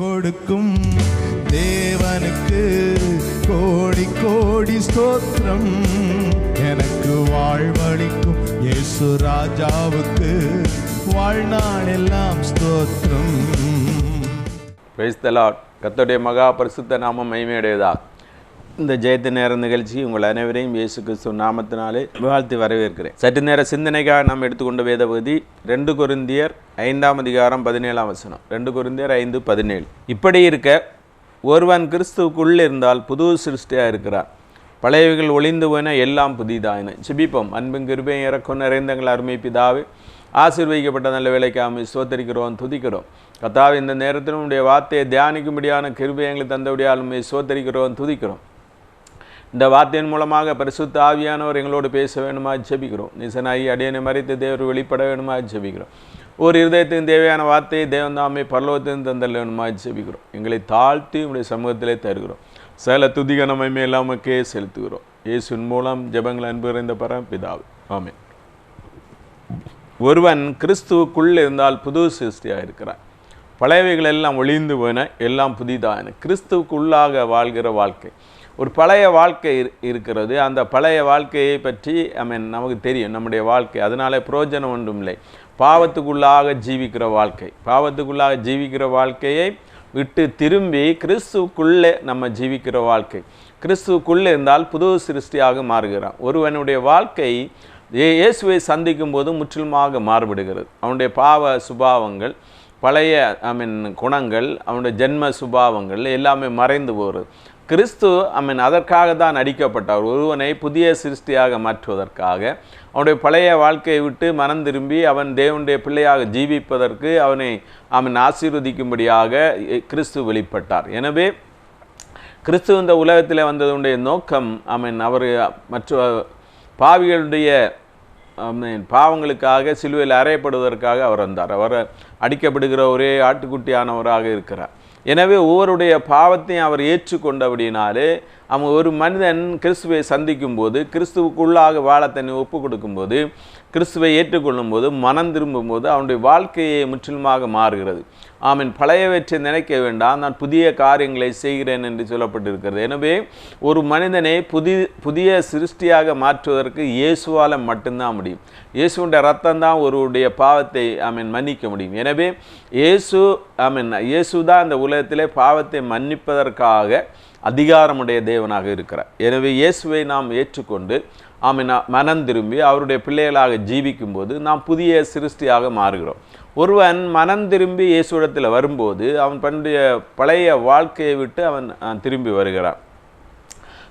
கொடுக்கும் தேவனுக்கு கோடி கோடி ஸ்தோத்திரம். எனக்கு வாழ்வழிக்கும் இயேசு ராஜாவுக்கு வாழ்நாள் எல்லாம் ஸ்தோத்திரம். பிரைஸ் மகா பரிசுத்த நாமம் மைமையுடையதாக இந்த ஜெயத்து நேர நிகழ்ச்சி உங்கள் அனைவரையும் இயேசு கிறிஸ்து நாமத்தினாலே வாழ்த்து வரவேற்கிறேன். சற்று நேர சிந்தனைக்காக நாம் எடுத்துக்கொண்ட வேத பகுதி ரெண்டு குருந்தியர் ஐந்தாம் அதிகாரம் பதினேழாம் வசனம். ரெண்டு குருந்தியர் ஐந்து பதினேழு. இப்படி இருக்க ஒருவன் கிறிஸ்துவுக்குள் இருந்தால் புது சிருஷ்டியாக இருக்கிறார் பழையவைகள் ஒளிந்து போன எல்லாம் புதிதாயின. சிபிப்போம் அன்பும் கிருபையும் இறக்கும் நிறைந்தங்கள் அருமை பிதாவே ஆசீர்வதிக்கப்பட்ட நல்ல வேலைக்காம சோத்தரிக்கிறோம் துதிக்கிறோம். கத்தாவை இந்த நேரத்தில் உடைய வார்த்தையை தியானிக்கும்படியான கிருபை எங்களுக்கு தந்தபடியாலும் சோத்தரிக்கிறோம் துதிக்கிறோம். இந்த வார்த்தையின் மூலமாக பரிசுத்த ஆவியானவர் எங்களோடு பேச வேணுமா ஜெபிக்கிறோம். நிசனாகி அடியனை மறைத்து தேவர் வெளிப்பட வேணுமா ஜெபிக்கிறோம். ஒரு இருதயத்தின் தேவையான வார்த்தையை தேவந்தாமை பரலோகத்தின் தந்தல் வேணுமா ஜெபிக்கிறோம். எங்களை தாழ்த்தி உடைய சமூகத்திலே தருகிறோம். சில துதிக நம்மை செலுத்துகிறோம். இயேசுவின் மூலம் ஜபங்கள் அன்பு பரம் பிதாவு ஆமே ஒருவன் கிறிஸ்துவுக்குள் இருந்தால் புது சிருஷ்டியாக இருக்கிறார் பழையவைகள் எல்லாம் ஒளிந்து போன எல்லாம் புதிதான கிறிஸ்துவுக்குள்ளாக வாழ்கிற வாழ்க்கை. ஒரு பழைய வாழ்க்கை இரு- இருக்கிறது. அந்த பழைய வாழ்க்கையை பற்றி ஐ மீன் நமக்கு தெரியும் நம்முடைய வாழ்க்கை. அதனால பிரயோஜனம் ஒன்றும் இல்லை. பாவத்துக்குள்ளாக ஜீவிக்கிற வாழ்க்கை. பாவத்துக்குள்ளாக ஜீவிக்கிற வாழ்க்கையை விட்டு திரும்பி கிறிஸ்துவுக்குள்ளே நம்ம ஜீவிக்கிற வாழ்க்கை. கிறிஸ்துவுக்குள்ளே இருந்தால் புது சிருஷ்டியாக மாறுகிறான். ஒருவனுடைய வாழ்க்கை இயேசுவை சந்திக்கும் போது முற்றிலுமாக மாறுபடுகிறது. அவனுடைய பாவ சுபாவங்கள் பழைய ஐ மீன் குணங்கள் அவனுடைய ஜென்ம சுபாவங்கள் எல்லாமே மறைந்து போகிறது கிறிஸ்து ஐ மீன் அதற்காக தான் அடிக்கப்பட்டார். ஒருவனை புதிய சிருஷ்டியாக மாற்றுவதற்காக. அவனுடைய பழைய வாழ்க்கையை விட்டு மனம் திரும்பி அவன் தேவனுடைய பிள்ளையாக ஜீவிப்பதற்கு அவனை அவன் ஆசீர்வதிக்கும்படியாக கிறிஸ்து வெளிப்பட்டார். எனவே கிறிஸ்து இந்த உலகத்தில் வந்ததுடைய நோக்கம் ஐ மீன் அவர் மற்ற பாவிகளுடைய பாவங்களுக்காக சிலுவையில் அறையப்படுவதற்காக அவர் வந்தார். அவர் அடிக்கப்படுகிற ஒரே ஆட்டுக்குட்டியானவராக இருக்கிறார். எனவே ஒவ்வொருடைய பாவத்தையும் அவர் ஏற்றுக்கொண்டபடினாலே அவன் ஒரு மனிதன் கிறிஸ்துவை சந்திக்கும் போது கிறிஸ்துவுக்குள்ளாக வாழ தன்னை ஒப்பு கொடுக்கும்போது கிறிஸ்துவை ஏற்றுக்கொள்ளும் போது மனம் திரும்பும் போது அவனுடைய வாழ்க்கையை முற்றிலுமாக மாறுகிறது. ஆமீன். பழையவற்றை நினைக்க வேண்டாம். நான் புதிய காரியங்களை செய்கிறேன் என்று சொல்லப்பட்டிருக்கிறது. எனவே ஒரு மனிதனை புதி புதிய சிருஷ்டியாக மாற்றுவதற்கு இயேசுவால் மட்டும்தான் முடியும். இயேசுடைய ரத்தம் தான் ஒருவருடைய பாவத்தை ஆமீன் மன்னிக்க முடியும். எனவே இயேசு ஆமீன் இயேசு தான் இந்த உலகத்திலே பாவத்தை மன்னிப்பதற்காக அதிகாரமுடைய தேவனாக இருக்கிறார். எனவே இயேசுவை நாம் ஏற்றுக்கொண்டு ஆமீன் மனம் திரும்பி அவருடைய பிள்ளைகளாக ஜீவிக்கும்போது நாம் புதிய சிருஷ்டியாக மாறுகிறோம். ஒருவன் மனம் திரும்பி இயேசுவிடத்தில் வரும்போது அவன் பண்டைய பழைய வாழ்க்கையை விட்டு அவன் திரும்பி வருகிறான்.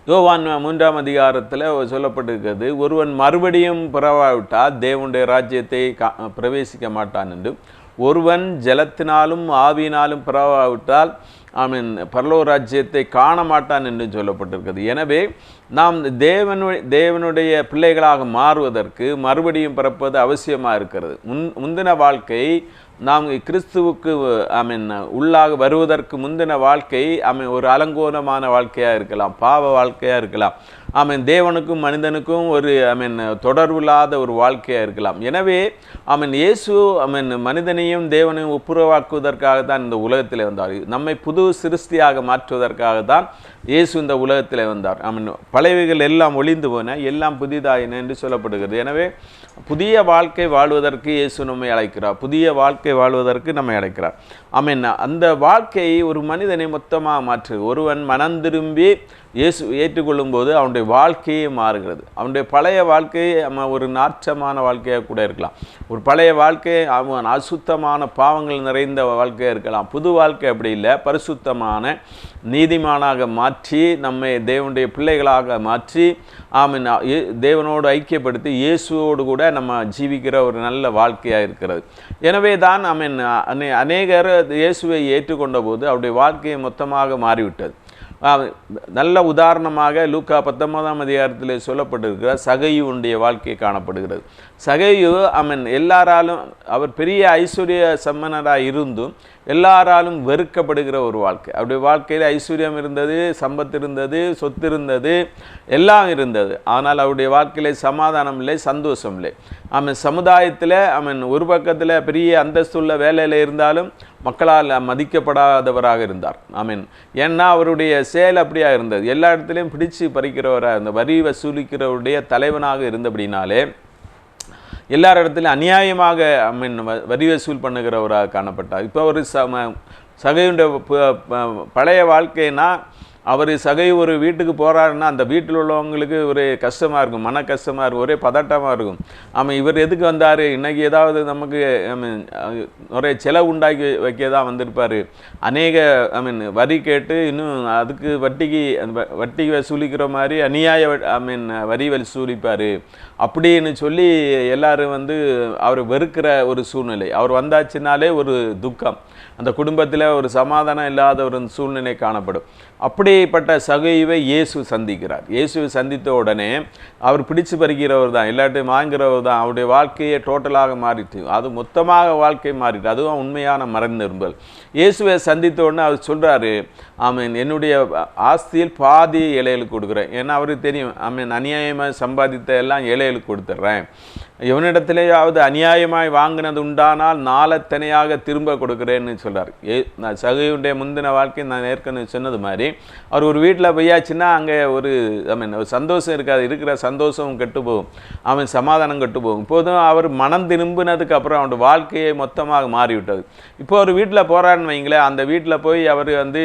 யோவான் மூன்றாம் அதிகாரத்தில் சொல்லப்பட்டிருக்கிறது ஒருவன் மறுபடியும் பிறவாவிட்டால் தேவனுடைய ராஜ்யத்தை கா- பிரவேசிக்க மாட்டான் என்று. ஒருவன் ஜலத்தினாலும் ஆவியினாலும் பிறவாவிட்டால் ஆமீன் பரலோ ராஜ்யத்தை காண மாட்டான் என்று சொல்லப்பட்டிருக்கிறது. எனவே நாம் தேவனு தேவனுடைய பிள்ளைகளாக மாறுவதற்கு மறுபடியும் பிறப்பது அவசியமாக இருக்கிறது. முன் முந்தின வாழ்க்கை நாம் கிறிஸ்துவுக்கு ஐ மீன் உள்ளாக வருவதற்கு முந்தின வாழ்க்கை ஐ ஒரு அலங்கோலமான வாழ்க்கையாக இருக்கலாம் பாவ வாழ்க்கையாக இருக்கலாம். ஐ மீன் தேவனுக்கும் மனிதனுக்கும் ஒரு ஐ மீன் தொடர்பில்லாத ஒரு வாழ்க்கையாக இருக்கலாம். எனவே ஐ மீன் இயேசு ஐ மீன் மனிதனையும் தேவனையும் ஒப்புரவாக்குவதற்காக தான் இந்த உலகத்தில் வந்தார். நம்மை புது சிருஷ்டியாக மாற்றுவதற்காக தான் இயேசு இந்த உலகத்தில் வந்தார். ஐ மீன் பழையவைகள் எல்லாம் ஒளிந்து போன எல்லாம் புதிதாயின என்று சொல்லப்படுகிறது. எனவே புதிய வாழ்க்கை வாழ்வதற்கு இயேசு நம்மை அழைக்கிறார். புதிய வாழ்க்கை வாழ்வதற்கு நம்மை அழைக்கிறார். ஆமீன். அந்த வாழ்க்கையை ஒரு மனிதனை மொத்தமாக மாற்று. ஒருவன் மனம் திரும்பி இயேசு ஏற்றுக்கொள்ளும் போது அவனுடைய வாழ்க்கையே மாறுகிறது. அவனுடைய பழைய வாழ்க்கையை நம்ம ஒரு நாற்றமான வாழ்க்கையாக கூட இருக்கலாம். ஒரு பழைய வாழ்க்கை அவன் அசுத்தமான பாவங்கள் நிறைந்த வாழ்க்கையாக இருக்கலாம். புது வாழ்க்கை அப்படி இல்லை. பரிசுத்தமான நீதிமானாக மாற்றி நம்மை தேவனுடைய பிள்ளைகளாக மாற்றி ஆமீன் ஏ- தேவனோடு ஐக்கியப்படுத்தி இயேசுவோடு கூட நம்ம ஜீவிக்கிற ஒரு நல்ல வாழ்க்கையாக இருக்கிறது. எனவே தான் ஆமீன் அநே அநேகர் இயேசுவை ஏற்றுக்கொண்ட போது அவருடைய வாழ்க்கையை மொத்தமாக மாறிவிட்டது. நல்ல உதாரணமாக லூக்கா பத்தொன்பதாம் அதிகாரத்தில் சொல்லப்பட்டிருக்கிற சகையுடைய வாழ்க்கை காணப்படுகிறது. சகையு அவன் எல்லாராலும் அவர் பெரிய ஐஸ்வர்ய சம்மனராக இருந்தும் எல்லாராலும் வெறுக்கப்படுகிற ஒரு வாழ்க்கை. அவருடைய வாழ்க்கையில் ஐஸ்வர்யம் இருந்தது சம்பத்து இருந்தது சொத்து இருந்தது எல்லாம் இருந்தது. ஆனால் அவருடைய வாழ்க்கையிலே சமாதானம் இல்லை சந்தோஷம் இல்லை. அவன் சமுதாயத்தில் அவன் ஒரு பக்கத்தில் பெரிய அந்தஸ்துள்ள வேலையில் இருந்தாலும் மக்களால் மதிக்கப்படாதவராக இருந்தார். ஆமீன். ஏன்னா அவருடைய செயல் அப்படியாக இருந்தது. எல்லா இடத்துலையும் பிடிச்சு பறிக்கிறவராக இருந்த வரி வசூலிக்கிறவருடைய தலைவனாக இருந்தபடினாலே எல்லார் இடத்துலையும் அநியாயமாக ஐ மீன் வரி வசூல் பண்ணுகிறவராக காணப்பட்டார். இப்போ ஒரு சம சகையுடைய பழைய வாழ்க்கைனா அவர் சகை ஒரு வீட்டுக்கு போகிறாருன்னா அந்த வீட்டில் உள்ளவங்களுக்கு ஒரு கஷ்டமாக இருக்கும் மன கஷ்டமாக இருக்கும் ஒரே பதட்டமாக இருக்கும். ஆமாம் இவர் எதுக்கு வந்தார்? இன்றைக்கி ஏதாவது நமக்கு ஐ மீன் நிறைய செலவு உண்டாக்கி வைக்க தான் வந்திருப்பார். அநேக ஐ மீன் வரி கேட்டு இன்னும் அதுக்கு வட்டிக்கு அந்த வட்டிக்கு வசூலிக்கிற மாதிரி அநியாய ஐ மீன் வரி வசூலிப்பார். அப்படின்னு சொல்லி எல்லாரும் வந்து அவர் வெறுக்கிற ஒரு சூழ்நிலை. அவர் வந்தாச்சுனாலே ஒரு துக்கம். அந்த குடும்பத்தில் ஒரு சமாதானம் இல்லாத ஒரு சூழ்நிலை காணப்படும். அப்படிப்பட்ட சகைவை இயேசு சந்திக்கிறார். இயேசுவை சந்தித்த உடனே அவர் பிடிச்சு பறிக்கிறவர் தான் இல்லாட்டி வாங்குறவர் தான். அவருடைய வாழ்க்கையை டோட்டலாக மாறிட்டு அது மொத்தமாக வாழ்க்கை மாறிட்டு அதுவும் உண்மையான மறந்திரும்பல் இயேசுவை சந்தித்த உடனே அவர் சொல்கிறாரு ஆமீன் என்னுடைய ஆஸ்தியில் பாதி இலைகளுக்கு கொடுக்குறேன். ஏன்னா அவருக்கு தெரியும் ஆமீன் அநியாயமாக சம்பாதித்த எல்லாம் ஏழைகளுக்கு கொடுத்துட்றேன். எவனிடத்திலேயாவது அநியாயமாய் வாங்கினது உண்டானால் நாளத்தனையாக திரும்ப கொடுக்குறேன்னு சொல்கிறார் ஏ நான் சகையுடைய முந்தின வாழ்க்கை நான் ஏற்கனவே சொன்னது மாதிரி அவர் ஒரு வீட்டில் போயாச்சுன்னா அங்கே ஒரு ஐ மீன் ஒரு சந்தோஷம் இருக்காது. இருக்கிற சந்தோஷம் கெட்டு போகும். அவன் சமாதானம் கெட்டு போகும். இப்போதும் அவர் மனம் திரும்பினதுக்கப்புறம் அவனோட வாழ்க்கையை மொத்தமாக மாறிவிட்டது. இப்போ ஒரு வீட்டில் இருக்காருன்னு வைங்களேன் அந்த வீட்டில் போய் அவர் வந்து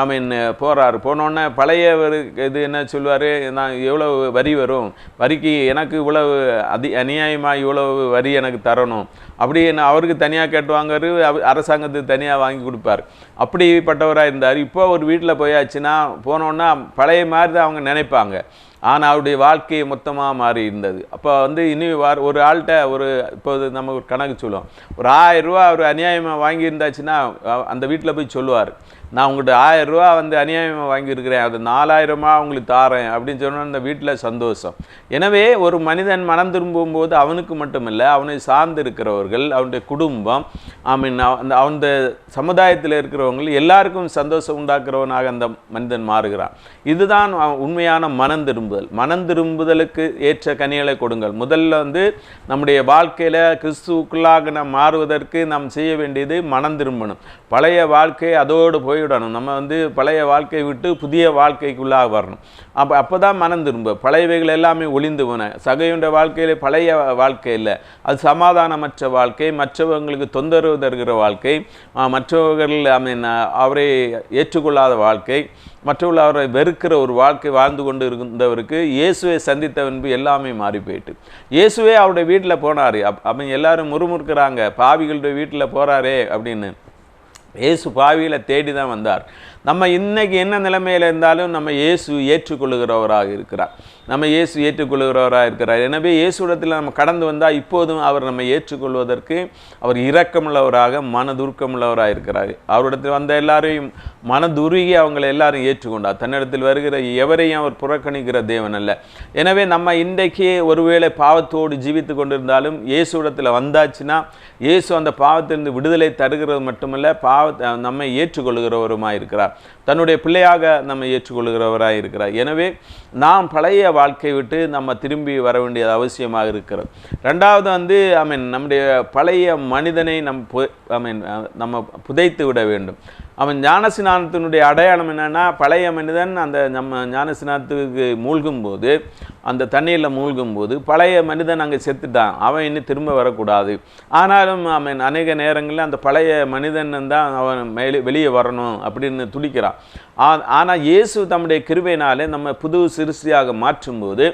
ஐ மீன் போகிறாரு போனோடனே பழையவர் இது என்ன சொல்லுவார்? நான் எவ்வளோ வரி வரும்? வரிக்கு எனக்கு இவ்வளவு அதி அநியாயமாக இவ்வளவு வரி எனக்கு தரணும். அப்படின்னு அவருக்கு தனியாக கேட்டுவாங்காரு அரசாங்கத்துக்கு தனியாக வாங்கி கொடுப்பார். அப்படிப்பட்டவராக இருந்தார். இப்போ ஒரு வீட்டில் போயாச்சுன்னா போனோன்னா பழைய மாதிரி தான் அவங்க நினைப்பாங்க. ஆனால் அவருடைய வாழ்க்கை மொத்தமாக மாறி இருந்தது. அப்போ வந்து இனி வார ஒரு ஆள்கிட்ட ஒரு இப்போது நம்ம ஒரு கணக்கு சொல்லுவோம். ஒரு ஆயிரம் ரூபா அவர் அநியாயமாக வாங்கியிருந்தாச்சுன்னா அந்த வீட்டில் போய் சொல்லுவார். நான் உங்கள்கிட்ட ஆயிரம் ரூபா வந்து அநியாயமாக வாங்கியிருக்கிறேன் அது நாலாயிரமா அவங்களுக்கு தாரேன் அப்படின்னு சொன்னால் அந்த வீட்டில் சந்தோஷம். எனவே ஒரு மனிதன் மனம் திரும்பும்போது அவனுக்கு மட்டுமில்லை அவனை சார்ந்து இருக்கிறவர்கள் அவனுடைய குடும்பம் ஐ மீன் அந்த அந்த சமுதாயத்தில் இருக்கிறவங்கள் எல்லாருக்கும் சந்தோஷம் உண்டாக்குறவனாக அந்த மனிதன் மாறுகிறான். இதுதான் உண்மையான மனம் திரும்புதல். மனம் திரும்புதலுக்கு ஏற்ற கனிகளை கொடுங்கள். முதல்ல வந்து நம்முடைய வாழ்க்கையில் கிறிஸ்துவுக்குள்ளாக நாம் மாறுவதற்கு நாம் செய்ய வேண்டியது மனம் திரும்பணும். பழைய வாழ்க்கை அதோடு போய்விடணும் நம்ம வந்து பழைய வாழ்க்கையை விட்டு புதிய வாழ்க்கைக்குள்ளாக வரணும் அப்போ அப்போ தான் மனம் திரும்ப பழையவைகள் எல்லாமே ஒளிந்து போன. சகையுண்ட வாழ்க்கையில் பழைய வாழ்க்கை இல்லை. அது சமாதானமற்ற வாழ்க்கை. மற்றவங்களுக்கு தொந்தரவு தருகிற வாழ்க்கை. மற்றவர்கள் ஐ மீன் அவரை ஏற்றுக்கொள்ளாத வாழ்க்கை. மற்றவர்கள் அவரை வெறுக்கிற ஒரு வாழ்க்கை வாழ்ந்து கொண்டு இருந்தவருக்கு இயேசுவை சந்தித்த பின்பு எல்லாமே மாறி போயிட்டு. இயேசுவே அவருடைய வீட்டில் போனார். அப் அவன் எல்லாரும் முறுமுறுக்கிறாங்க. பாவிகளுடைய வீட்டில் போகிறாரே அப்படின்னு. இயேசு பாவியில் தேடி தான் வந்தார். நம்ம இன்றைக்கி என்ன நிலைமையில் இருந்தாலும் நம்ம இயேசு ஏற்றுக்கொள்ளுகிறவராக இருக்கிறார். நம்ம இயேசு ஏற்றுக்கொள்ளுகிறவராக இருக்கிறார். எனவே இயேசுடத்தில் நம்ம கடந்து வந்தால் இப்போதும் அவர் நம்ம ஏற்றுக்கொள்வதற்கு அவர் இரக்கமுள்ளவராக மனதுருக்கமுள்ளவராக இருக்கிறார். அவரிடத்தில் வந்த எல்லாரையும் மனதுருகி அவங்களை எல்லாரும் ஏற்றுக்கொண்டார். தன்னிடத்தில் வருகிற எவரையும் அவர் புறக்கணிக்கிற தேவன் அல்ல. எனவே நம்ம இன்றைக்கு ஒருவேளை பாவத்தோடு ஜீவித்து கொண்டிருந்தாலும் இயேசுடத்தில் வந்தாச்சுன்னா இயேசு அந்த பாவத்திலிருந்து விடுதலை தருகிறது மட்டுமல்ல பாவ நம்மை ஏற்றுக்கொள்கிறவருமாய் இருக்கிறார். தன்னுடைய பிள்ளையாக நம்ம ஏற்றுக்கொள்கிறவராக இருக்கிறார். எனவே நாம் பழைய வாழ்க்கை விட்டு நம்ம திரும்பி வர வேண்டியது அவசியமாக இருக்கிறது. ரெண்டாவது வந்து ஐ மீன் நம்முடைய பழைய மனிதனை நம் ஐ மீன் நம்ம புதைத்து விட வேண்டும். அவன் ஞானசினானத்தினுடைய அடையாளம் என்னன்னா பழைய மனிதன் அந்த நம்ம ஞானசினானத்துக்கு மூழ்கும் போது அந்த தண்ணீரில் மூழ்கும்போது பழைய மனிதன் அங்கே செத்துட்டான். அவன் இன்னும் திரும்ப வரக்கூடாது. ஆனாலும் அவன் அநேக நேரங்களில் அந்த பழைய மனிதன் தான் அவன் மேலே வெளியே வரணும் அப்படின்னு துடிக்கிறான். ஆனால் இயேசு தம்முடைய கிருவையினாலே நம்ம புது சிறுசியாக மாற்றும்போது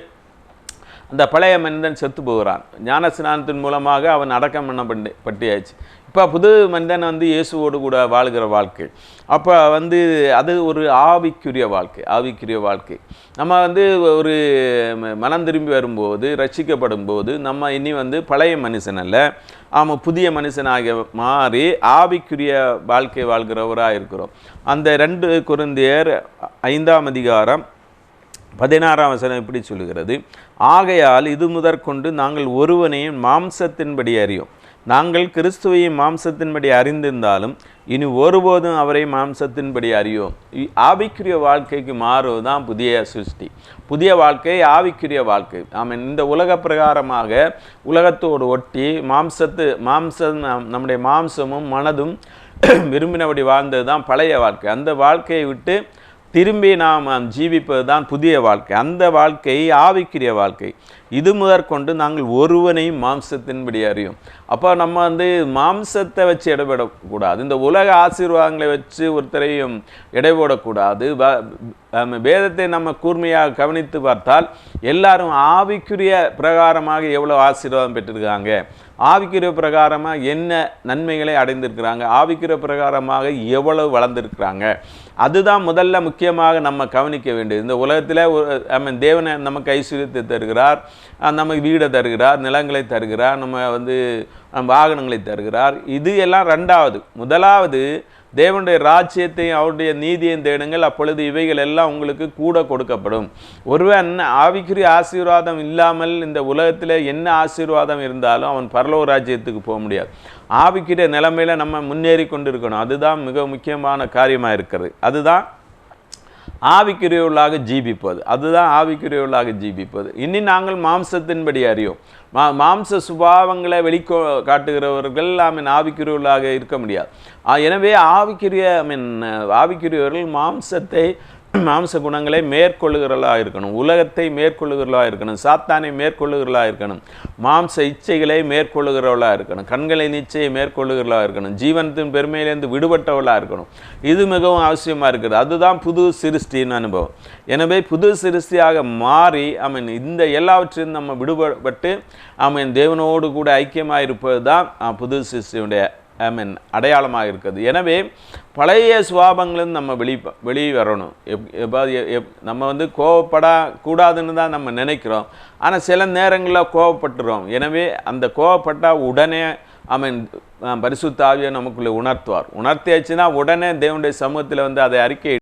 அந்த பழைய மனிதன் செத்து போகிறான். ஞானஸ்நானத்தின் மூலமாக அவன் அடக்கம் பண்ணப்பட்டு பட்டியாச்சு. இப்போ புது மனிதன் வந்து இயேசுவோடு கூட வாழ்கிற வாழ்க்கை. அப்போ வந்து அது ஒரு ஆவிக்குரிய வாழ்க்கை ஆவிக்குரிய வாழ்க்கை. நம்ம வந்து ஒரு மனம் திரும்பி வரும்போது ரட்சிக்கப்படும் போது நம்ம இனி வந்து பழைய மனுஷன் அல்ல. ஆமாம் புதிய மனுஷனாக மாறி ஆவிக்குரிய வாழ்க்கை வாழ்கிறவராக இருக்கிறோம். அந்த ரெண்டு குருந்தியர் ஐந்தாம் அதிகாரம் பதினாறாம் வசனம் இப்படி சொல்லுகிறது. ஆகையால் இது முதற்கொண்டு நாங்கள் ஒருவனையும் மாம்சத்தின்படி அறியோம். நாங்கள் கிறிஸ்துவையும் மாம்சத்தின்படி அறிந்திருந்தாலும் இனி ஒருபோதும் அவரை மாம்சத்தின்படி அறியோம். ஆவிக்குரிய வாழ்க்கைக்கு மாறுவது தான் புதிய சிருஷ்டி. புதிய வாழ்க்கை ஆவிக்குரிய வாழ்க்கை. ஆமாம் இந்த உலக பிரகாரமாக உலகத்தோடு ஒட்டி மாம்சத்து மாம்சம் நம்- நம்முடைய மாம்சமும் மனதும் விரும்பினபடி வாழ்ந்தது தான் பழைய வாழ்க்கை. அந்த வாழ்க்கையை விட்டு திரும்பி நாம் ஜீவிப்பது தான் புதிய வாழ்க்கை. அந்த வாழ்க்கை ஆவிக்குரிய வாழ்க்கை. இது முதற்கொண்டு நாங்கள் ஒருவனையும் மாம்சத்தின்படி அறியும். அப்போ நம்ம வந்து மாம்சத்தை வச்சு இடைபடக்கூடாது. இந்த உலக ஆசீர்வாதங்களை வச்சு ஒருத்தரையும் இடைபோடக்கூடாது. வேதத்தை நம்ம கூர்மையாக கவனித்து பார்த்தால் எல்லாரும் ஆவிக்குரிய பிரகாரமாக எவ்வளோ ஆசீர்வாதம் பெற்றிருக்காங்க. ஆவிக்குரிய பிரகாரமாக என்ன நன்மைகளை அடைந்திருக்கிறாங்க? ஆவிக்குரிய பிரகாரமாக எவ்வளவு வளர்ந்துருக்கிறாங்க? அதுதான் முதல்ல முக்கியமாக நம்ம கவனிக்க வேண்டியது. இந்த உலகத்தில் மீன் தேவனை நமக்கு ஐஸ்வர்யத்தை தருகிறார். நமக்கு வீடை தருகிறார் நிலங்களை தருகிறார். நம்ம வந்து வாகனங்களை தருகிறார். இது எல்லாம் ரெண்டாவது முதலாவது தேவனுடைய ராஜ்யத்தையும் அவருடைய நீதியையும் தேடுங்கள். அப்பொழுது இவைகள் எல்லாம் உங்களுக்கு கூட கொடுக்கப்படும். ஒருவன் ஆவிக்குரிய ஆசீர்வாதம் இல்லாமல் இந்த உலகத்தில் என்ன ஆசீர்வாதம் இருந்தாலும் அவன் பரலோக ராஜ்யத்துக்கு போக முடியாது. ஆவிக்குரிய நிலைமையில் நம்ம முன்னேறி கொண்டு இருக்கணும் அதுதான் மிக முக்கியமான காரியமாக இருக்கிறது. அதுதான் ஆவிக்குரியவர்களாக ஜீவிப்பது. அதுதான் ஆவிக்குரியவர்களாக ஜீவிப்பது. இனி நாங்கள் மாம்சத்தின்படி அறியோம் மா மாம்ச சுபாவங்களை வெளிக்கோ காட்டுகிறவர்கள் ஐ மீன் ஆவிக்குரியவர்களாக இருக்க முடியாது. எனவே ஆவிக்குரிய ஐ மீன் ஆவிக்குரியவர்கள் மாம்சத்தை மாம்ச குணங்களை மேற்கொள்ளுகிறவர்களாக இருக்கணும் உலகத்தை மேற்கொள்ளுகிறவர்களாக இருக்கணும் சாத்தானை மேற்கொள்ளுகிறவர்களாக இருக்கணும் மாம்ச இச்சைகளை மேற்கொள்ளுகிறவர்களாக இருக்கணும் கண்களின் இச்சையை மேற்கொள்ளுகிறவர்களாக இருக்கணும் ஜீவனத்தின் பெருமையிலேருந்து விடுபட்டவர்களாக இருக்கணும் இது மிகவும் அவசியமாக இருக்குது அதுதான் புது சிருஷ்டின்னு அனுபவம். எனவே புது சிருஷ்டியாக மாறி அவன் இந்த எல்லாவற்றிலும் நம்ம விடுபட்டு அவன் தேவனோடு கூட ஐக்கியமாக இருப்பது தான் புது சிருஷ்டியுடைய ஐ மீன் அடையாளமாக இருக்குது. எனவே பழைய சுவாபங்களும் நம்ம வெளி வெளியே வரணும் எப் எப்ப- எப்- நம்ம வந்து கோவப்படா கூடாதுன்னு தான் நம்ம நினைக்கிறோம். ஆனால் சில நேரங்களில் கோவப்பட்டுறோம். எனவே அந்த கோவப்பட்டால் உடனே ஐ மீன் பரிசுத்த ஆவியை நமக்குள்ளே உணர்த்துவார். உணர்த்தியாச்சுன்னா உடனே தேவனுடைய சமூகத்தில் வந்து அதை அறிக்கை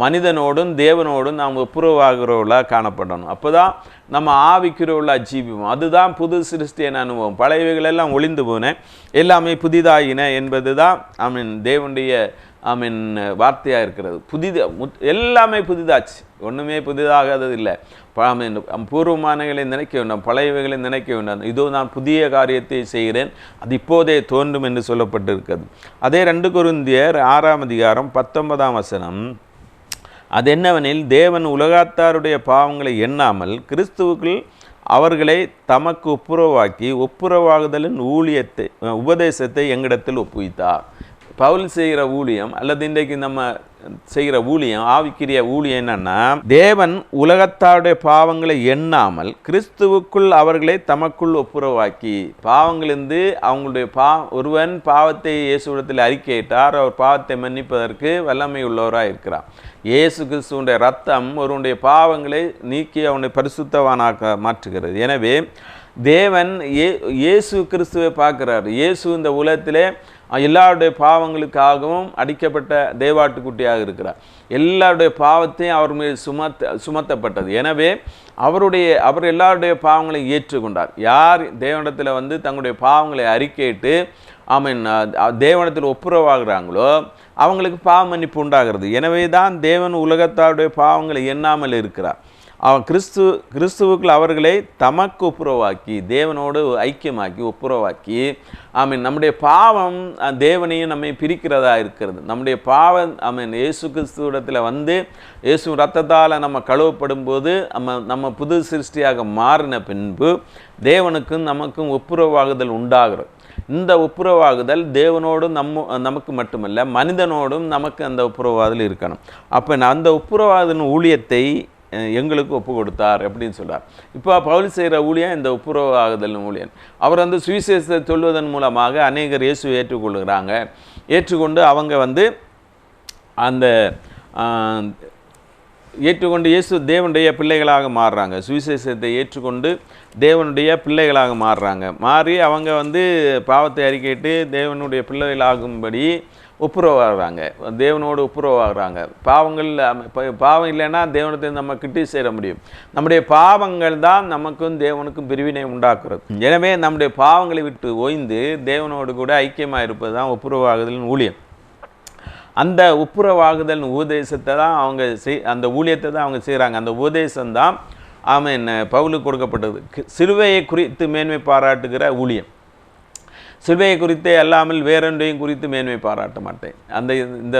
மனிதனோடும் தேவனோடும் நாம் ஒப்புரவாகிறவர்களாக காணப்படணும். அப்போ தான் நம்ம ஆவிக்கிறவர்களாக ஜீவிப்போம். அதுதான் புது சிருஷ்டியின் அனுபவம். பழையவைகள் எல்லாம் ஒளிந்து போனேன் எல்லாமே புதிதாகின என்பது தான் ஐ மீன் தேவனுடைய ஐ மீன் வார்த்தையாக இருக்கிறது. புதிதாக முத்- எல்லாமே புதிதாச்சு. ஒன்றுமே புதிதாகாதது இல்லை ஐ மீன் பூர்வமானங்களை நினைக்க வேண்டாம் பழையவைகளை நினைக்க வேண்டாம். இதோ நான் புதிய காரியத்தை செய்கிறேன். அது இப்போதே தோன்றும் என்று சொல்லப்பட்டிருக்கிறது. அதே ரெண்டு குருந்தியர் ஆறாம் அதிகாரம் பத்தொன்பதாம் வசனம். அது என்னவெனில் தேவன் உலகத்தாருடைய பாவங்களை எண்ணாமல் கிறிஸ்துவுக்குள் அவர்களை தமக்கு ஒப்புரவாக்கி ஒப்புரவாகுதலின் ஊழியத்தை உபதேசத்தை எங்களிடத்தில் ஒப்புவித்தார். பவுல் செய்கிற ஊழியம் அல்லது இன்றைக்கு நம்ம செய்கிற ஊழியம் ஆவிக்கிறிய ஊழியம் என்னன்னா தேவன் உலகத்தாருடைய பாவங்களை எண்ணாமல் கிறிஸ்துவுக்குள் அவர்களை தமக்குள் ஒப்புரவாக்கி பாவங்களிருந்து அவங்களுடைய பா ஒருவன் பாவத்தை இயேசுவிடத்தில் அறிக்கையிட்டார் அவர் பாவத்தை மன்னிப்பதற்கு வல்லமை உள்ளவராக இருக்கிறார் இயேசு கிறிஸ்துவனுடைய ரத்தம் ஒருவனுடைய பாவங்களை நீக்கி அவனை பரிசுத்தவனாக மாற்றுகிறது. எனவே தேவன் ஏ இயேசு கிறிஸ்துவை பார்க்கிறார். இயேசு இந்த உலகத்திலே எல்லாருடைய பாவங்களுக்காகவும் அடிக்கப்பட்ட தேவாட்டுக்குட்டியாக இருக்கிறார். எல்லாருடைய பாவத்தையும் அவர் மீது சுமத்த சுமத்தப்பட்டது. எனவே அவருடைய அவர் எல்லாருடைய பாவங்களை ஏற்றுக்கொண்டார். யார் தேவனிடத்தில் வந்து தங்களுடைய பாவங்களை அறிக்கையிட்டு ஆமீன் தேவனத்தில் ஒப்புரவாகிறாங்களோ அவங்களுக்கு பாவ மன்னிப்பு உண்டாகிறது. எனவே தான் தேவன் உலகத்தாருடைய பாவங்களை எண்ணாமல் இருக்கிறார். அவன் கிறிஸ்து கிறிஸ்துவுக்குள் அவர்களை தமக்கு ஒப்புரவாக்கி தேவனோடு ஐக்கியமாக்கி ஒப்புரவாக்கி ஐ மீன் நம்முடைய பாவம் தேவனையும் நம்மை பிரிக்கிறதா இருக்கிறது. நம்முடைய பாவம் ஐ மீன் இயேசு கிறிஸ்துவிடத்தில் வந்து இயேசு ரத்தத்தால் நம்ம கழுவப்படும் போது நம்ம நம்ம புது சிருஷ்டியாக மாறின பின்பு தேவனுக்கும் நமக்கும் ஒப்புரவாகுதல் உண்டாகிறது. இந்த ஒப்புரவாகுதல் தேவனோடும் நம்ம நமக்கு மட்டுமல்ல மனிதனோடும் நமக்கு அந்த ஒப்புரவாதல் இருக்கணும். அப்போ அந்த ஒப்புரவாகுதலின் ஊழியத்தை எங்களுக்கு ஒப்பு கொடுத்தார் அப்படின்னு சொல்கிறார் இப்போ பவுல் செய்கிற ஊழியம் இந்த ஒப்புரவாகுதல் ஊழியன். அவர் வந்து சுவிசேஷத்தை சொல்வதன் மூலமாக அநேகர் இயேசுவை ஏற்றுக்கொள்கிறாங்க. ஏற்றுக்கொண்டு அவங்க வந்து அந்த ஏற்றுக்கொண்டு இயேசு தேவனுடைய பிள்ளைகளாக மாறுறாங்க. சுவிசேஷத்தை ஏற்றுக்கொண்டு தேவனுடைய பிள்ளைகளாக மாறுறாங்க. மாறி அவங்க வந்து பாவத்தை அறிக்கையிட்டு தேவனுடைய பிள்ளைகளாகும்படி ஒப்புரவாகிறாங்க. தேவனோடு ஒப்புரவாகிறாங்க. பாவங்கள் பாவம் இல்லைன்னா தேவனத்தை நம்ம கிட்டி சேர முடியும். நம்முடைய பாவங்கள் தான் நமக்கும் தேவனுக்கும் பிரிவினை உண்டாக்குறது. எனவே நம்முடைய பாவங்களை விட்டு ஓய்ந்து தேவனோடு கூட ஐக்கியமாக இருப்பது தான் ஒப்புரவாகுதலின் ஊழியம். அந்த ஒப்புரவாகுதல் உபதேசத்தை தான் அவங்க செய் அந்த ஊழியத்தை தான் அவங்க செய்கிறாங்க அந்த உபதேசம்தான் ஆமாம் பவுலுக்கு கொடுக்கப்பட்டது. சிலுவையை குறித்து மேன்மை பாராட்டுகிற ஊழியம். சிலுவையை குறித்தே அல்லாமல் வேறொன்றையும் குறித்து மேன்மை பாராட்ட மாட்டேன். அந்த இந்த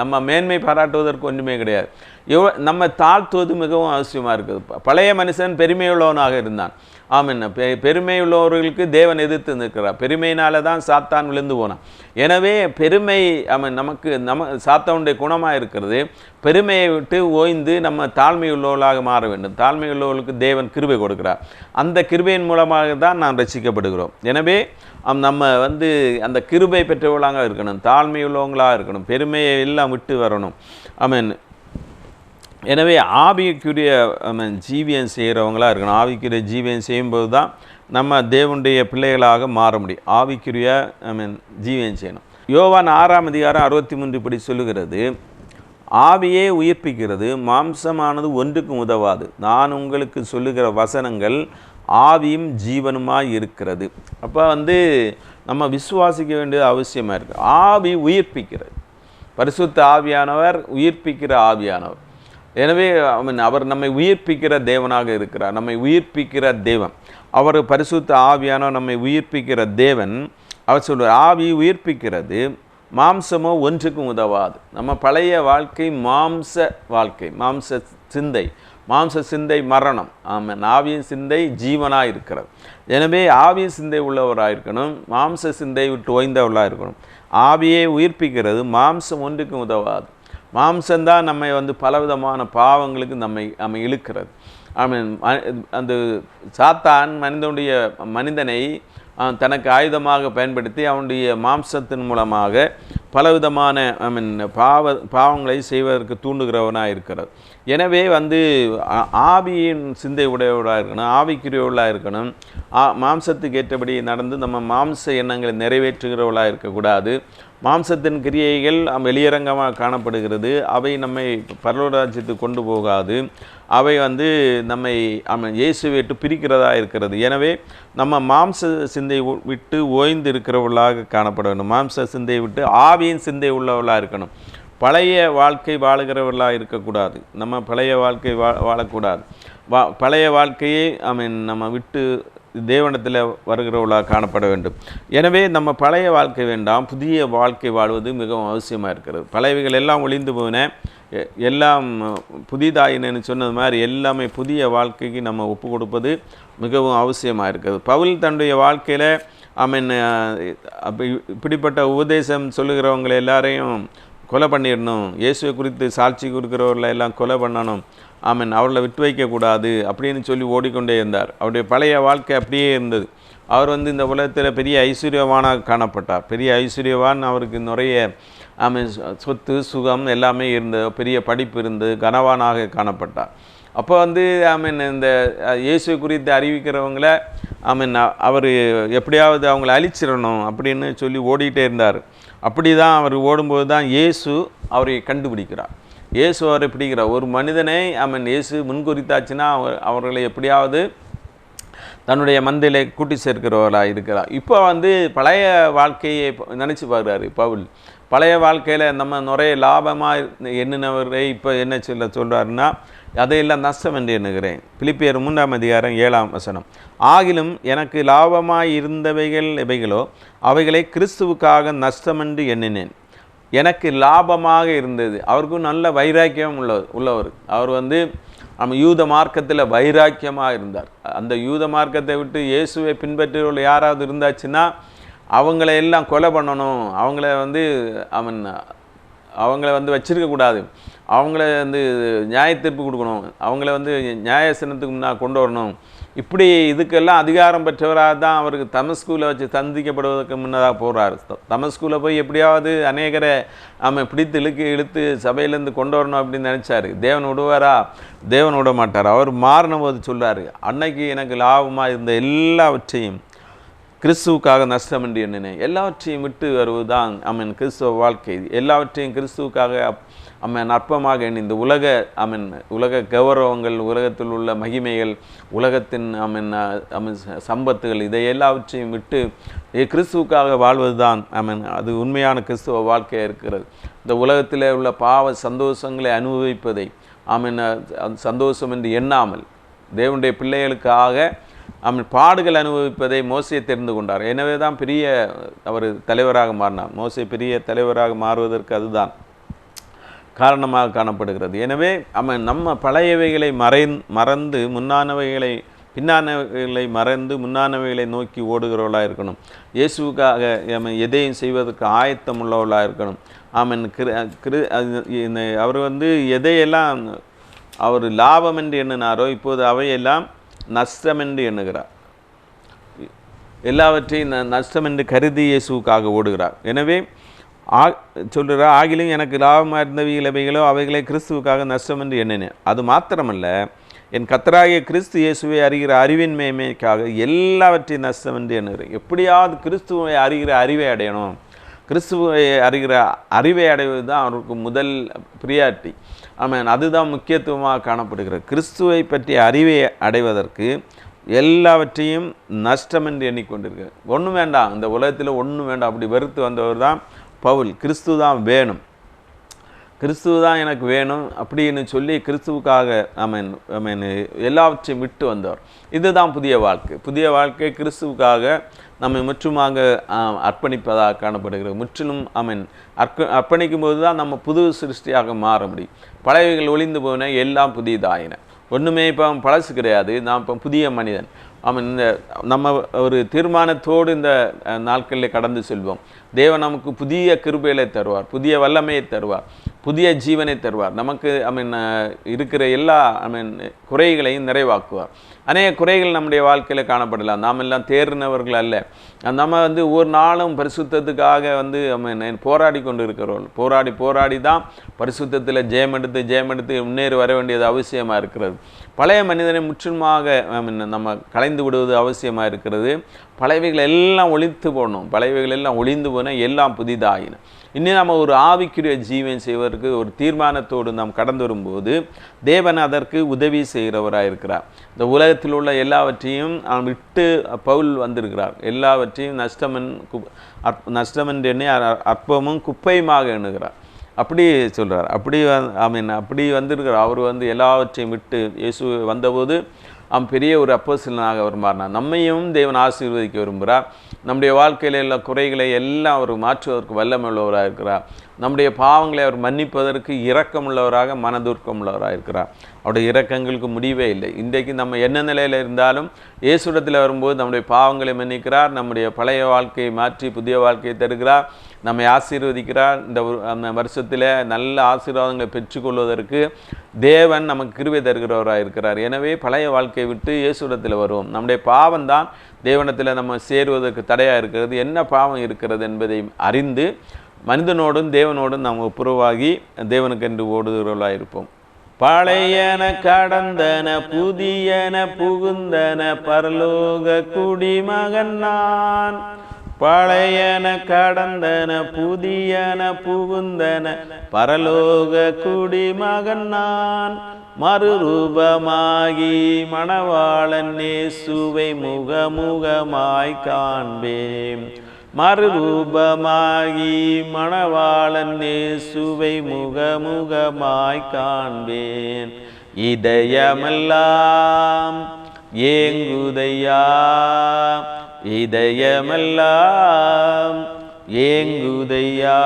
நம்ம மேன்மை பாராட்டுவதற்கு ஒன்றுமே கிடையாது. எவ்வளோ நம்ம தாழ்த்துவது மிகவும் அவசியமாக இருக்குது. பழைய மனுஷன் பெருமையுள்ளவனாக இருந்தான். ஆமென் பெ பெருமையுள்ளவர்களுக்கு தேவன் எதிர்த்து நிற்கிறார். பெருமையினால தான் சாத்தான் விழுந்து போனான். எனவே பெருமை அவன் நமக்கு நம்ம சாத்தானுடைய குணமாக இருக்கிறது. பெருமையை விட்டு ஓய்ந்து நம்ம தாழ்மை உள்ளவர்களாக மாற வேண்டும். தாழ்மை உள்ளவர்களுக்கு தேவன் கிருபை கொடுக்கிறார். அந்த கிருபையின் மூலமாக தான் நாம் ரசிக்கப்படுகிறோம் எனவே நம்ம வந்து அந்த கிருபை பெற்றவர்களாக இருக்கணும். தாழ்மை உள்ளவங்களாக இருக்கணும். பெருமையை எல்லாம் விட்டு வரணும். ஆமென். எனவே ஆவிக்குரிய ஜீவியம் செய்கிறவங்களா இருக்கணும். ஆவிக்குரிய ஜீவியம் செய்யும்போது தான் நம்ம தேவனுடைய பிள்ளைகளாக மாற முடியும். ஆவிக்குரிய ஐ மீன் ஜீவியம் செய்யணும். யோவான் ஆறாம் அதிகாரம் அறுபத்தி மூன்று இப்படி சொல்லுகிறது. ஆவியே உயிர்ப்பிக்கிறது மாம்சமானது ஒன்றுக்கும் உதவாது. நான் உங்களுக்கு சொல்லுகிற வசனங்கள் ஆவியும் ஜீவனுமாக இருக்கிறது. அப்போ வந்து நம்ம விசுவாசிக்க வேண்டியது அவசியமாக இருக்குது ஆவி உயிர்ப்பிக்கிறது. பரிசுத்த ஆவியானவர் உயிர்ப்பிக்கிற ஆவியானவர். எனவே அவன் அவர் நம்மை உயிர்ப்பிக்கிற தேவனாக இருக்கிறார். நம்மை உயிர்ப்பிக்கிற தேவன். அவர் பரிசுத்த ஆவியானோ நம்மை உயிர்ப்பிக்கிற தேவன். அவர் சொல்வார் ஆவி உயிர்ப்பிக்கிறது மாம்சமோ ஒன்றுக்கும் உதவாது. நம்ம பழைய வாழ்க்கை மாம்ச வாழ்க்கை மாம்ச சிந்தை மாம்ச சிந்தை மரணம். ஆமாம் ஆவியின் சிந்தை ஜீவனாக இருக்கிறது. எனவே ஆவியின் சிந்தை உள்ளவராக இருக்கணும் மாம்ச சிந்தை விட்டு ஓய்ந்தவர்களாக இருக்கணும். ஆவியை உயிர்ப்பிக்கிறது மாம்சம் ஒன்றுக்கும் உதவாது. மாம்சந்தான் நம்மை வந்து பலவிதமான பாவங்களுக்கு நம்மை நம்மை இழுக்கிறது. ஐ மீன் அந்த சாத்தான் மனிதனுடைய மனிதனை தனக்கு ஆயுதமாக பயன்படுத்தி அவனுடைய மாம்சத்தின் மூலமாக பலவிதமான ஐ மீன் பாவ பாவங்களை செய்வதற்கு தூண்டுகிறவனாக இருக்கிறது எனவே வந்து ஆவியின் சிந்தை உடையவராக இருக்கணும் ஆவிக்குரியவர்களாக இருக்கணும். ஆ- மாம்சத்துக்கு ஏற்றபடி நடந்து நம்ம மாம்ச எண்ணங்களை நிறைவேற்றுகிறவர்களாக இருக்கக்கூடாது. மாம்சத்தின் கிரியைகள் வெளியரங்கமாக காணப்படுகிறது. அவை நம்மை பரலோராஜ்யத்துக்கு கொண்டு போகாது. அவை வந்து நம்மை அம இயேசுவை விட்டு பிரிக்கிறதா இருக்கிறது. எனவே நம்ம மாம்ச சிந்தை விட்டு ஓய்ந்து இருக்கிறவர்களாக காணப்பட வேண்டும். மாம்ச சிந்தையை விட்டு ஆவியின் சிந்தை உள்ளவர்களாக இருக்கணும். பழைய வாழ்க்கை வாழுகிறவர்களாக இருக்கக்கூடாது. நம்ம பழைய வாழ்க்கை வா வாழக்கூடாது. வா பழைய வாழ்க்கையை ஐ மீன் நம்ம விட்டு தேவனத்தில் வருகிறவர்களாக காணப்பட வேண்டும். எனவே நம்ம பழைய வாழ்க்கை வேண்டாம். புதிய வாழ்க்கை வாழ்வது மிகவும் அவசியமாக இருக்கிறது. பழையவைகள் எல்லாம் ஒளிந்து போன எல்லாம் புதிதாயினு சொன்னது மாதிரி எல்லாமே புதிய வாழ்க்கைக்கு நம்ம ஒப்பு கொடுப்பது மிகவும் அவசியமாக இருக்கிறது. பவுல் தன்னுடைய வாழ்க்கையில் ஐ மீன் அப்படி இப்படிப்பட்ட உபதேசம் சொல்லுகிறவங்களை எல்லாரையும் கொலை பண்ணிடணும். இயேசுவை குறித்து சாட்சி கொடுக்குறவர்களை எல்லாம் கொலை பண்ணணும். ஆமீன். அவர்களை விட்டு வைக்கக்கூடாது அப்படின்னு சொல்லி ஓடிக்கொண்டே இருந்தார். அவருடைய பழைய வாழ்க்கை அப்படியே இருந்தது. அவர் வந்து இந்த உலகத்தில் பெரிய ஐஸ்வர்யவானாக காணப்பட்டார். பெரிய ஐஸ்வர்யவான் அவருக்கு நிறைய ஆமீன் சொத்து சுகம் எல்லாமே இருந்தது பெரிய படிப்பு இருந்து கனவானாக காணப்பட்டார். அப்போ வந்து ஐ மீன் இந்த இயேசு குறித்து அறிவிக்கிறவங்கள ஐ மீன் அவர் எப்படியாவது அவங்கள அழிச்சிடணும் அப்படின்னு சொல்லி ஓடிக்கிட்டே இருந்தார். அப்படி தான் அவர் ஓடும்போது தான் இயேசு அவரை கண்டுபிடிக்கிறார். இயேசு அவரை பிடிக்கிறார். ஒரு மனிதனை அவன் இயேசு முன்குறித்தாச்சுன்னா அவர் அவர்களை எப்படியாவது தன்னுடைய மந்தையில கூட்டி சேர்க்கிறவராக இருக்கிறார். இப்போ வந்து பழைய வாழ்க்கையை நினச்சி பார்க்குறாரு பவுல். பழைய வாழ்க்கையில் நம்ம நிறைய லாபமாக எண்ணினவரை இப்போ என்ன சொல்ல சொல்கிறாருன்னா அதையெல்லாம் நஷ்டம் என்று எண்ணுகிறேன். பிலிப்பியர் மூன்றாம் அதிகாரம் ஏழாம் வசனம். ஆகிலும் எனக்கு லாபமாய் இருந்தவைகள் எவைகளோ அவைகளை கிறிஸ்துவுக்காக நஷ்டமென்று எண்ணினேன். எனக்கு லாபமாக இருந்தது. அவருக்கும் நல்ல வைராக்கியம் உள்ள உள்ளவர். அவர் வந்து நம்ம யூத மார்க்கத்தில் வைராக்கியமாக இருந்தார். அந்த யூத மார்க்கத்தை விட்டு இயேசுவை பின்பற்றுவர்கள் யாராவது இருந்தாச்சுன்னா அவங்கள எல்லாம் கொலை பண்ணணும். அவங்கள வந்து அவன் அவங்கள வந்து வச்சிருக்கக்கூடாது. அவங்கள வந்து நியாய தீர்ப்பு கொடுக்கணும். அவங்கள வந்து நியாயசனத்துக்கு முன்னா கொண்டு வரணும். இப்படி இதுக்கெல்லாம் அதிகாரம் பெற்றவராக தான் அவருக்கு தமஸ்கூல வச்சு சந்திக்கப்படுவதற்கு முன்னதாக போகிறார் தமஸ்கூல போய் எப்படியாவது அநேகரை நம்ம பிடித்து இழுக்கு இழுத்து சபையிலேருந்து கொண்டு வரணும் அப்படின்னு நினச்சாரு. தேவன் விடுவாரா? தேவன் விட மாட்டார். அவர் மாறின போது சொல்றாரு அன்னைக்கு எனக்கு லாபமாக இருந்த எல்லாவற்றையும் கிறிஸ்துவுக்காக நஷ்டம் என்று எண்ணினேன். எல்லாவற்றையும் விட்டு வருவதுதான் அம்மன் கிறிஸ்துவ வாழ்க்கை. எல்லாவற்றையும் கிறிஸ்துவுக்காக அம்மன் அற்பமாக எண்ணி இந்த உலக அமன் உலக கௌரவங்கள் உலகத்தில் உள்ள மகிமைகள் உலகத்தின் அமன் அமன் சம்பத்துகள் இதை எல்லாவற்றையும் விட்டு ஏ, கிறிஸ்துவுக்காக வாழ்வதுதான் அமன் அது உண்மையான கிறிஸ்துவ வாழ்க்கையாக இருக்கிறது. இந்த உலகத்திலே உள்ள பாவ சந்தோஷங்களை அனுபவிப்பதை ஆமீன் அந்த சந்தோஷம் என்று எண்ணாமல் தேவனுடைய பிள்ளைகளுக்காக அவன் பாடுகள் அனுபவிப்பதை மோசையை தெரிந்து கொண்டார். எனவே தான் பெரிய அவர் தலைவராக மாறினார். மோசை பெரிய தலைவராக மாறுவதற்கு அதுதான் காரணமாக காணப்படுகிறது. எனவே அவன் நம்ம பழையவைகளை மறை மறந்து முன்னானவைகளை பின்னானவைகளை மறந்து முன்னானவைகளை நோக்கி ஓடுகிறவளாக இருக்கணும். இயேசுக்காக அவன் எதையும் செய்வதற்கு ஆயத்தம் உள்ளவளாக இருக்கணும். அவன் கிரு கிரு அவர் வந்து எதையெல்லாம் அவர் லாபம் என்று எண்ணினாரோ இப்போது அவையெல்லாம் நஷ்டம் என்று எண்ணுகிறார். எல்லாவற்றையும் ந- நஷ்டம் என்று கருதி இயேசுக்காக ஓடுகிறார். எனவே ஆ சொல்கிறார் ஆகிலும் எனக்கு லாபமாக இருந்தவைகள் அவைகளோ அவைகளை கிறிஸ்துவுக்காக நஷ்டம் என்று எண்ணினேன். அது மாத்திரமல்ல என் கத்தராகிய கிறிஸ்து இயேசுவை அறிகிற அறிவின் மேன்மைக்காக எல்லாவற்றையும் நஷ்டம் என்று எண்ணுகிறேன். எப்படியாவது கிறிஸ்துவை அறிகிற அறிவை அடையணும். கிறிஸ்துவை அறிகிற அறிவை அடைவது தான் அவருக்கு முதல் ப்ரியாரிட்டி. ஆமாம் அதுதான் முக்கியத்துவமாக காணப்படுகிறது. கிறிஸ்துவை பற்றிய அறிவை அடைவதற்கு எல்லாவற்றையும் நஷ்டம் என்று எண்ணிக்கொண்டிருக்கிறார். ஒன்றும் வேண்டாம். இந்த உலகத்தில் ஒன்றும் வேண்டாம். அப்படி வெறுத்து வந்தவர் தான் பவுல். கிறிஸ்து தான் வேணும். கிறிஸ்துவ தான் எனக்கு வேணும் அப்படின்னு சொல்லி கிறிஸ்துவுக்காக நம்ம எல்லாவற்றையும் விட்டு வந்தவர். இதுதான் புதிய வாழ்க்கை. புதிய வாழ்க்கை கிறிஸ்துவுக்காக நம்மை முற்றுமாக அர்ப்பணிப்பதாக காணப்படுகிறது. முற்றிலும் அமீன் அர்ப்ப அர்ப்பணிக்கும் போது தான் நம்ம புது சிருஷ்டியாக மாற முடியும் பழையவைகள் ஒளிந்து போன எல்லாம் புதியதாயின ஒன்றுமே இப்போ பழசு கிடையாது. நான் இப்போ புதிய மனிதன். அவன் இந்த நம்ம ஒரு தீர்மானத்தோடு இந்த நாட்களில் கடந்து செல்வோம். தேவன் நமக்கு புதிய கிருபைகளை தருவார் புதிய வல்லமையை தருவார் புதிய ஜீவனை தருவார். நமக்கு ஐ மீன் இருக்கிற எல்லா ஐ மீன் குறைகளையும் நிறைவாக்குவார். அநேக குறைகள் நம்முடைய வாழ்க்கையில் காணப்படலாம். நாம் எல்லாம் தேர்னவர்கள் அல்ல. நம்ம வந்து ஒரு நாளும் பரிசுத்தத்துக்காக வந்து ஐ மீன் போராடி கொண்டு இருக்கிறோம் போராடி போராடி தான் பரிசுத்தத்தில் ஜெயமெடுத்து ஜெயமெடுத்து முன்னேறி வர வேண்டியது அவசியமாக இருக்கிறது. பழைய மனிதனை முற்றிலுமாக நம்ம கலைந்து விடுவது அவசியமாக இருக்கிறது. பழையவைகள் எல்லாம் ஒழித்து போடணும் பழையவைகள் எல்லாம் ஒளிந்து போனால் எல்லாம் புதிதாயின. இன்னும் நம்ம ஒரு ஆவிக்குரிய ஜீவன் செய்வதற்கு ஒரு தீர்மானத்தோடு நாம் கடந்து வரும்போது தேவன் அதற்கு உதவி செய்கிறவராக இருக்கிறார். இந்த உலகத்தில் உள்ள எல்லாவற்றையும் அவன் விட்டு பவுல் வந்திருக்கிறார். எல்லாவற்றையும் நஷ்டமன் கு அற் நஷ்டமென்று எண்ணி அ- அற்பமும் குப்பையுமாக எண்ணுகிறார். அப்படி சொல்கிறார் அப்படி ஐ மீன் அப்படி வந்திருக்கிறார். அவர் வந்து எல்லாவற்றையும் விட்டு இயேசு வந்தபோது அவன் பெரிய ஒரு அப்போசிலனாக வருமாறினா நம்மையும் தேவன் ஆசீர்வதிக்க விரும்புகிறார். நம்முடைய வாழ்க்கையில் உள்ள குறைகளை எல்லாம் அவர் மாற்றுவதற்கு வல்லமுள்ளவராக இருக்கிறார் நம்முடைய பாவங்களை அவர் மன்னிப்பதற்கு இரக்கமுள்ளவராக மனதுர்க்கம் உள்ளவராக இருக்கிறார் அவருடைய இரக்கங்களுக்கு முடிவே இல்லை. இன்றைக்கு நம்ம என்ன நிலையில் இருந்தாலும் இயேசுடத்தில் வரும்போது நம்முடைய பாவங்களை மன்னிக்கிறார் நம்முடைய பழைய வாழ்க்கையை மாற்றி புதிய வாழ்க்கையை தருகிறார் நம்மை ஆசீர்வதிக்கிறார். இந்த அந்த வருஷத்தில் நல்ல ஆசீர்வாதங்களை பெற்றுக்கொள்வதற்கு தேவன் நமக்கு கிருவை தருகிறவராக இருக்கிறார். எனவே பழைய வாழ்க்கையை விட்டு இயேசுடத்தில் வருவோம். நம்முடைய பாவம் தான் தேவனத்தில் நம்ம சேருவதற்கு தடையாக இருக்கிறது. என்ன பாவம் இருக்கிறது என்பதை அறிந்து மனிதனோடும் தேவனோடும் நாம் உருவாகி தேவனுக்கென்று ஓடுகிறவர்களாக இருப்போம். பழையன கடந்தன புதியன புகுந்தன பரலோக குடிமகன் நான். பழையன கடந்தன புதியன புகுந்தன பரலோக குடிமகன் நான். மறுரூபமாகி மணவாளன் நேசுவை முகமுகமாய் காண்பேன். மறுரூபமாகி மணவாளன் நேசுவை முகமுகமாய் காண்பேன். இதயமெல்லாம் ஏங்குதையா? இதயமெல்லாம் ஏங்குதையா?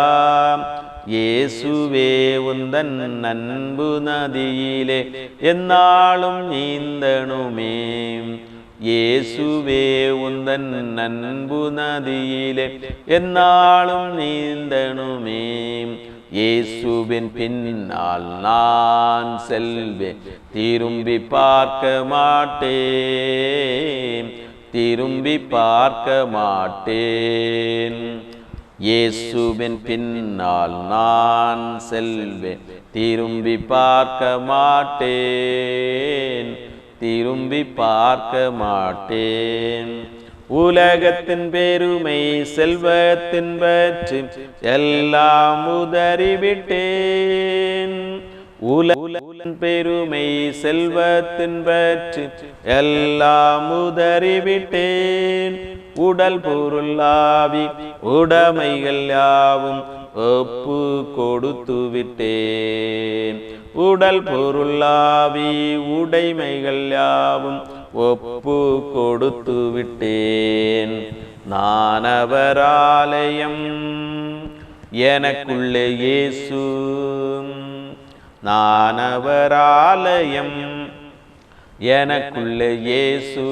இயேசுவே உந்தன் அன்பு நதியிலே என்னாலும் நீந்தணுமே. இயேசுவே உந்தன் அன்பு நதியிலே என்னாலும் நீந்தணுமே. இயேசுவின் பின்னால் நான் செல்வேன் திரும்பி பார்க்க மாட்டேன் திரும்பி பார்க்க மாட்டேன். இயேசுவின் பின்னால் நான் செல்வேன் திரும்பி பார்க்க மாட்டேன். திரும்பி பார்க்க மாட்டேன் உலகத்தின் பெருமை செல்வத்தின் பற்றி எல்லாம் உதறிவிட்டேன். உலகின் பெருமை செல்வத்தின் பற்றி எல்லாம் உதறிவிட்டேன். உடல் பொருளாவி உடமைகள் யாவும் ஒப்பு கொடுத்து விட்டேன் உடல் பொருளாவி உடைமைகள் யாவும் ஒப்பு கொடுத்து விட்டேன். நானவராலயம் எனக்குள்ளே இயேசு. நானவராலயம் எனக்குள்ளே இயேசு.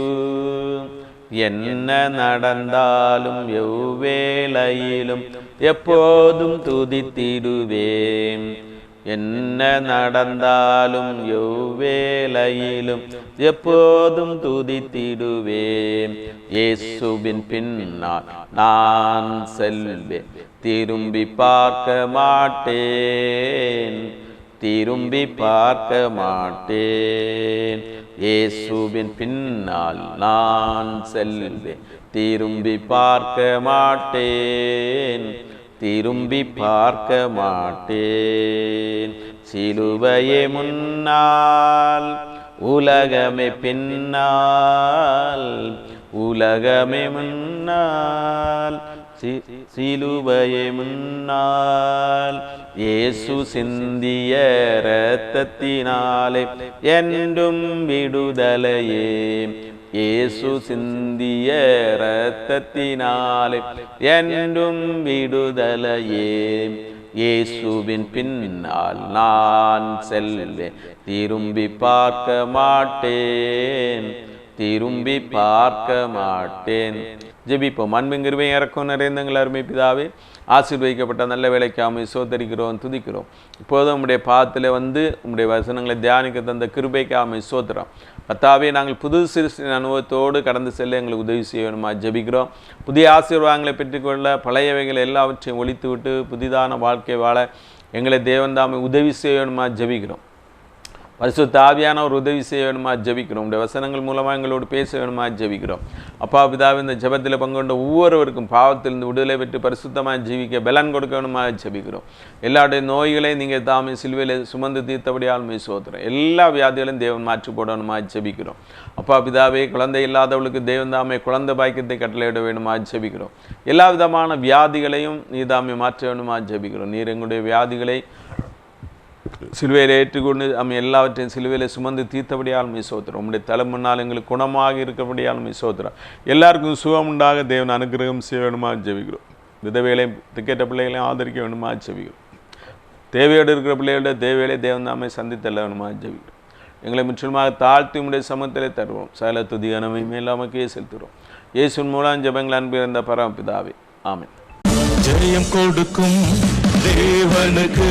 என்ன நடந்தாலும் எவ்வேளையிலும் எப்போதும் துதித்திடுவேன். என்ன நடந்தாலும் எவ்வேளையிலும் எப்போதும் துதித்திடுவேன். இயேசுவின் பின்னால் நான் செல்வேன். திரும்பி பார்க்க மாட்டேன். திரும்பி பார்க்க மாட்டேன். இயேசுவின் பின்னால் நான் செல்வேன். திரும்பி பார்க்க மாட்டேன். திரும்பி பார்க்க மாட்டேன் சிலுவையே முன்னால் உலகமே பின்னால் உலகமே முன்னால் சிலுவையே முன்னால் இயேசு சிந்திய ரத்தத்தினாலே என்றும் விடுதலையே. இயேசு சிந்திய இரத்தத்தினாலே என்றும் விடுதலையே. இயேசுவின் பின்னால் நான் செல்வேன். திரும்பி பார்க்க மாட்டேன். திரும்பி பார்க்க மாட்டேன். ஜெபிப்போம். அன்பிங்கிருவே இறக்கும் நிறைந்தங்கள் அருமை பிதாவே ஆசீர்வதிக்கப்பட்ட நல்ல வேலைக்காமை சோதரிக்கிறோம் துதிக்கிறோம். இப்போதும் உங்களுடைய பாதத்தில் வந்து உங்களுடைய வசனங்களை தியானிக்க தந்த கிருபைக்காமை சோதரம் பத்தாவே நாங்கள் புது சிறுசின் அனுபவத்தோடு கடந்து செல்ல எங்களுக்கு உதவி செய்ய வேணுமா ஜெபிக்கிறோம். புதிய ஆசீர்வாதங்களை பெற்றுக்கொள்ள பழையவைகளை எல்லாவற்றையும் ஒழித்து விட்டு புதிதான வாழ்க்கை வாழ எங்களை தேவன் தாமே உதவி செய்ய வேணுமா ஜெபிக்கிறோம். பரிசு தாவியானவர் ஒரு உதவி செய்ய வேணுமா? ஜெபிக்கிறோம். உடைய வசனங்கள் மூலமாக எங்களோடு பேச வேணுமா? ஜபிக்கிறோம். அப்பா பிதாவை இந்த ஜெபத்தில் பங்குகொண்ட ஒவ்வொருவருக்கும் பாவத்திலிருந்து விடுதலை பெற்று பரிசுத்தமாக ஜீவிக்க பலன் கொடுக்க வேணுமா? ஜபிக்கிறோம். எல்லாருடைய நோய்களையும் நீங்கள் தாமே சிலுவையில் சுமந்து தீர்த்தபடியால் சோத்துறோம். எல்லா வியாதிகளையும் தேவன் மாற்றி போடணுமா ஜபிக்கிறோம். அப்பா பிதாவே குழந்தை இல்லாதவளுக்கு தேவன் தாமே குழந்தை பாக்கியத்தை கட்டளையிட வேணுமா? ஜபிக்கிறோம். எல்லா விதமான வியாதிகளையும் நீ தாமே மாற்ற வேணுமா? ஜபிக்கிறோம். நீர் எங்களுடைய வியாதிகளை சிலுவையில் ஏற்றுக்கொண்டு நம்ம எல்லாவற்றையும் சிலுவையில் சுமந்து தீர்த்தபடியால் மீ சோத்திரம். உம்முடைய தலை எங்களுக்கு குணமாக இருக்கபடியால் மீசோத்திரம் எல்லாருக்கும் சுகம் உண்டாக தேவன் அனுகிரகம் செய்ய வேணுமா ஜெபிக்கிறோம். விதவைகளையும் திக்கெட்ட பிள்ளைகளையும் ஆதரிக்க வேணுமா ஜெபிக்கிறோம். தேவையோடு இருக்கிற பிள்ளைகளோட தேவையிலே தேவன் நாமே சந்தித்தல்ல வேணுமா ஜெபிக்கிறோம். எங்களை முற்றிலுமாக தாழ்த்தி உடைய சமத்திலே தருவோம். சகல துதி கனமையுமே இல்லாமக்கே செலுத்துகிறோம். இயேசுன் மூலம் ஜெபங்கள் அன்பிருந்த பரமபிதாவே. ஆமென். ஜெயம் கொடுக்கும் தேவனுக்கு